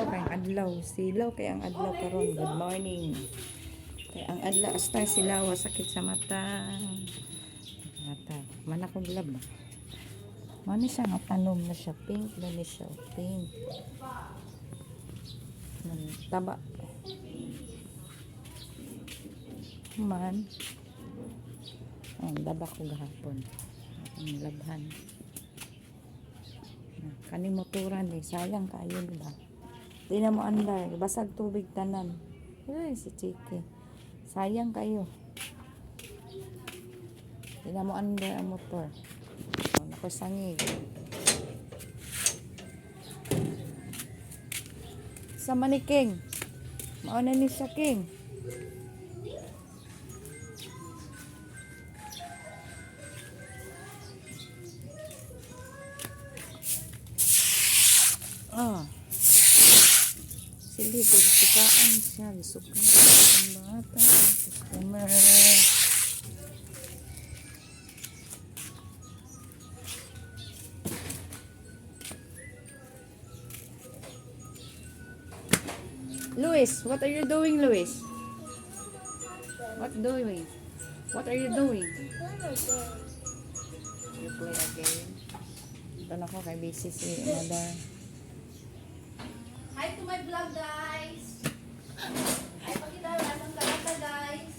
silaw kay ang adlaw. Silaw kay ang adlaw karon. Good morning. Kay ang adlaw hasta silaw sakit sa mata. Mata. Man akong lab. Mani siya nga tanom na siya pink na ni siya pink. Hmm, taba. Man. Oh, daba ko gahapon. Ang labhan. Kaning motoran eh, sayang kayo diba? Di na mo andar, basag tubig tanan. Ay, si Chiki. Sayang kayo. Di na mo andar ang motor. Oh, naku sangig. Sa maniking. Mauna ni siya king. Ah. Sili, sukaan siya. Sukaan siya ang bata. Customer. Luis, what are you doing, Luis? What doing? What are you doing? You play a game. Doon ako kay busy si mother. My vlog, guys! Hi, pakita ang kalata, guys!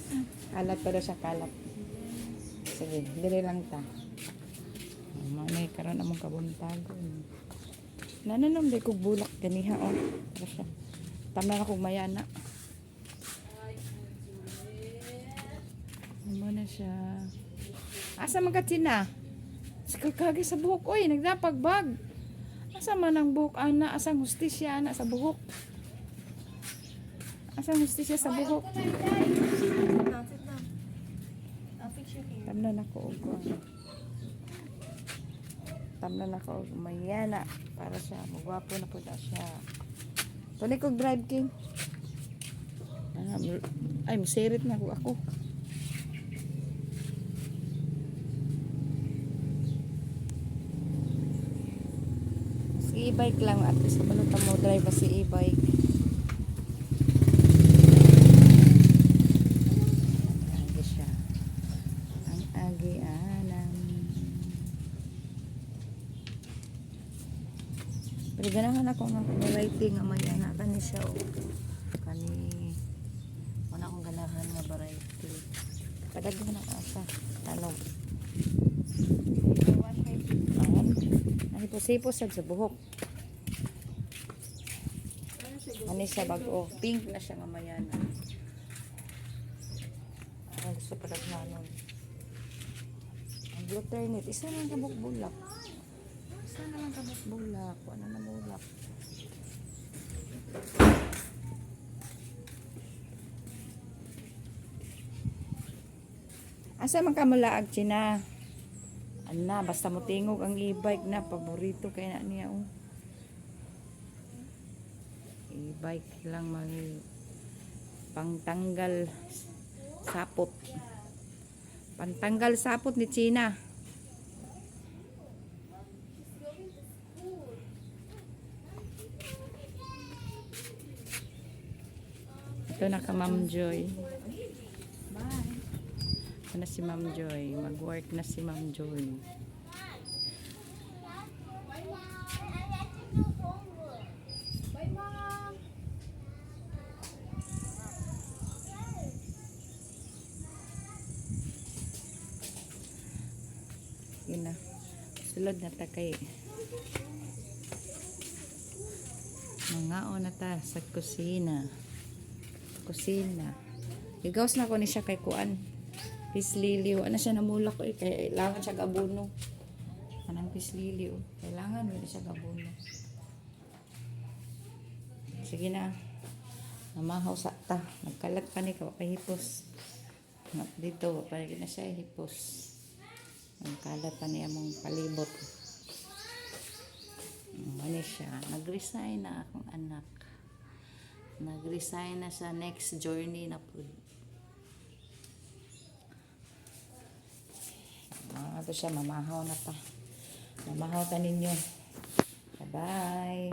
Kalat pero siya kalat. Sige, dili lang ta. Manay karon among kabuntagon. Nananom di ko bulak ganiha oh. Siya. Tama na kong mayana. Ano na siya. Asa man ka tina? Sikagkagi sa buhok. Uy, nagdapagbag. Asa man ang buhok, ana? Asang hustisya, ana, sa buhok? Asang hustisya sa buhok? Tamnan ako og kuwan. Tamnan ako og mayana para siya magwapo na pud siya. Tuni kog drive king. Ah, mer- ay, masirit na ko ako. E-bike lang at least kabalota mo drive si e-bike. Agi siya. Ang agianan. Pero ganahan ako nga variety nga mayana kani siya o. Kani wala akong ganahan nga variety. Padaghan na asa. Tanong. Nahipos-hipos sad sa buhok. Ano siya bago? Pink na siya nga mayana. Ang gusto pa nun. Ang glitter net, isa lang kabuk bulak. Isa na lang kabuk bulak. Ano na bulak. Asa man ka malaag, China? Ana, basta mo tingog ang e-bike na. Paborito kay na niya. Oh. E-bike lang mag pangtanggal sapot. Pantanggal sapot ni China. Ito na ka Ma'am Joy. Na si Ma'am Joy. Mag-work na si Ma'am Joy. Yun na. Sulod na ta kay Mangao na ta sa kusina. Kusina. Igawas na ko ni siya kay kuan. Pisliliw. Ano siya namulak ko eh. Kailangan siya gabuno. Anang pisliliw. Kailangan mo siya gabuno. Sige na. Namahaw sa ta. Nagkalat pa ni ka. Hipos. Dito. Parang na siya hipos. Ang kalat pa niya mong palibot. Ano siya? Nag-resign na akong anak. Nag-resign na sa next journey na po. Ito siya, mamahaw na ta. Mamahaw ta ninyo. Bye-bye.